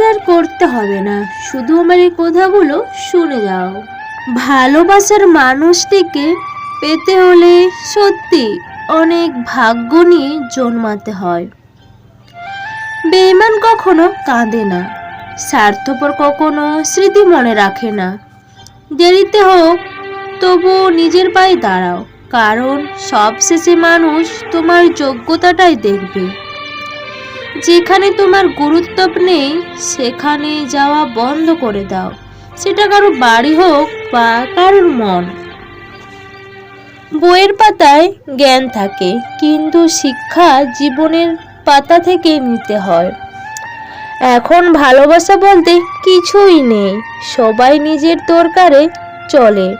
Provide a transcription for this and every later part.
আর করতে হবে না। শুধু আমার এই কথাগুলো শুনে যাও। ভালোবাসার মানুষটিকে পেতে হলে সত্যি অনেক ভাগ্য নিয়ে জন্মাতে হয়। বেইমান কখনো কাঁদে না। স্বার্থপর কখনো স্মৃতি মনে রাখে না। দেরিতে হোক তবু নিজের পায়ে দাঁড়াও। কারণ সবশেষে মানুষ তোমার যোগ্যতাটাই দেখবে। যেখানে তোমার গুরুত্ব নেই, সেখানে যাওয়া বন্ধ করে দাও। সেটা কারও বাড়ি হোক বা কারোর মন। বইয়ের পাতায় জ্ঞান থাকে, কিন্তু শিক্ষা জীবনের পাতা থেকে নিতে হয়। এখন ভালোবাসা বলতে কিছুই নেই, সবাই নিজের দরকারে চলে।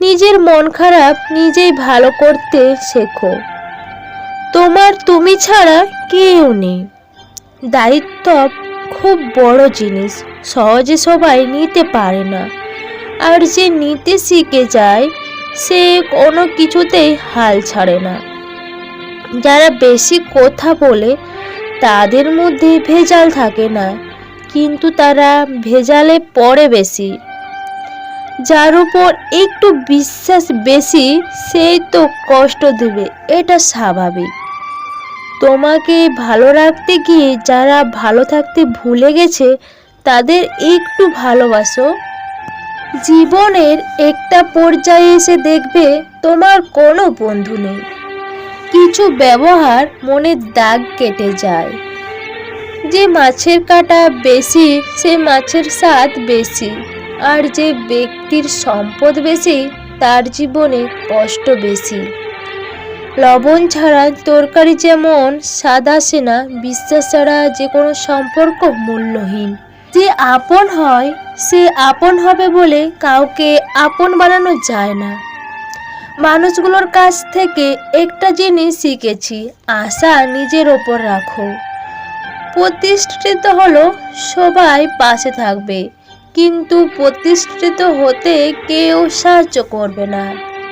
নিজের মন খারাপ নিজেই ভালো করতে শেখো। তোমার তুমি ছাড়া কেউ নেই। দায়িত্ব খুব বড় জিনিস, সহজে সবাই নিতে পারে না। আর যে নিতে শিখে যায়, সে কোনো কিছুতেই হাল ছাড়ে না। যারা বেশি কথা বলে, তাদের মধ্যে ভেজাল থাকে না। কিন্তু তারা ভেজালে পড়ে বেশি। যার উপর একটু বিশ্বাস বেশি সেই তো কষ্ট দেবে, এটা স্বাভাবিক। তোমাকে ভালো রাখতে গিয়ে যারা ভালো থাকতে ভুলে গেছে, তাদের একটু ভালোবাসো। জীবনের একটা পর্যায়ে এসে দেখবে তোমার কোনো বন্ধু নেই। কিছু ব্যবহার মনের দাগ কেটে যায়। যে মাছের কাটা বেশি, সে মাছের স্বাদ বেশি। আর যে ব্যক্তির সম্পদ বেশি, তার জীবনে কষ্ট বেশি। লবণ ছাড়া তরকারি যেমন স্বাদ আসে না, বিশ্বাস ছাড়া যে কোনো সম্পর্ক মূল্যহীন। যে আপন হয়, সে আপন হবে বলে কাউকে আপন বানানো যায় না। মানুষগুলোর কাছ থেকে একটা জিনিস শিখেছি, আশা নিজের ওপর রাখো। প্রতিষ্ঠিত হলো সবাই পাশে থাকবে। কিন্তু প্রতিষ্ঠিত হতে কেউ সাহায্য করবে না।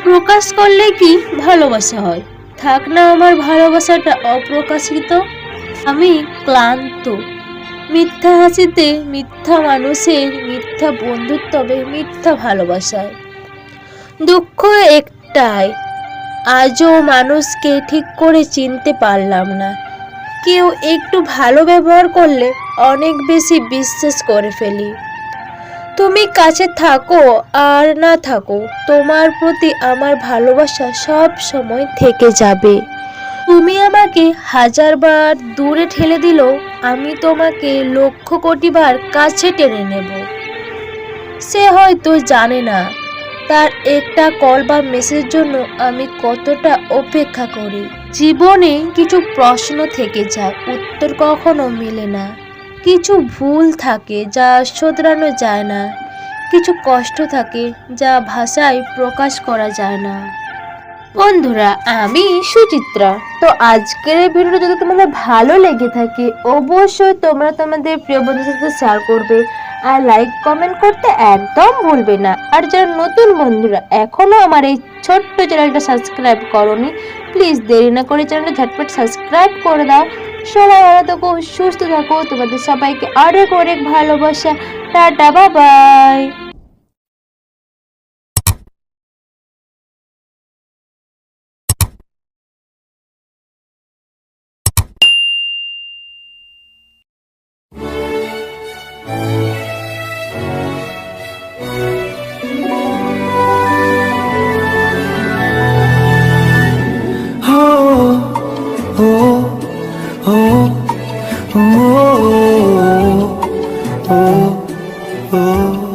প্রকাশ করলে কি ভালোবাসা হয়? থাক না, আমার ভালোবাসাটা অপ্রকাশিত। আমি ক্লান্ত। মিথ্যা হাসিতে মিথ্যা মানুষের মিথ্যা বন্ধুত্বে মিথ্যা ভালোবাসায় দুঃখ একটাই, আজও মানুষকে ঠিক করে চিনতে পারলাম না। কেউ একটু ভালো ব্যবহার করলে অনেক বেশি বিশ্বাস করে ফেলি। তুমি কাছে থাকো আর না থাকো, তোমার প্রতি আমার ভালোবাসা সব সময় থেকে যাবে। তুমি আমাকে হাজারবার দূরে ঠেলে দিলেও আমি তোমাকে লক্ষ কোটি বার কাছে টেনে নেব। সে হয়তো জানে না, তার একটা কল বা মেসেজের জন্য আমি কতটা অপেক্ষা করি। জীবনে কিছু প্রশ্ন থেকে যায়, উত্তর কখনো মেলে না। কিছু ভুল থাকে যা শোধরানো যায় না। কিছু কষ্ট থাকে যা ভাষায় প্রকাশ করা যায় না। বন্ধুরা, আমি সুচিত্রা। তো আজকের এই ভিডিওটা যদি তোমাদের ভালো লেগে থাকে, অবশ্যই তোমরা তোমাদের প্রিয় বন্ধুদের সাথে শেয়ার করবে আর লাইক কমেন্ট করতে একদম ভুলবে না। আর যারা নতুন বন্ধুরা এখনও আমার এই ছোট্ট চ্যানেলটা সাবস্ক্রাইব করনি প্লিজ দেরি না করে চ্যানেলটা ঝটপট সাবস্ক্রাইব করে দাও। সবাই ভালো থাকো সুস্থ থাকো। তোমাদের সবাইকে অনেক অনেক ভালোবাসা। টাটা বাবাই oh, oh.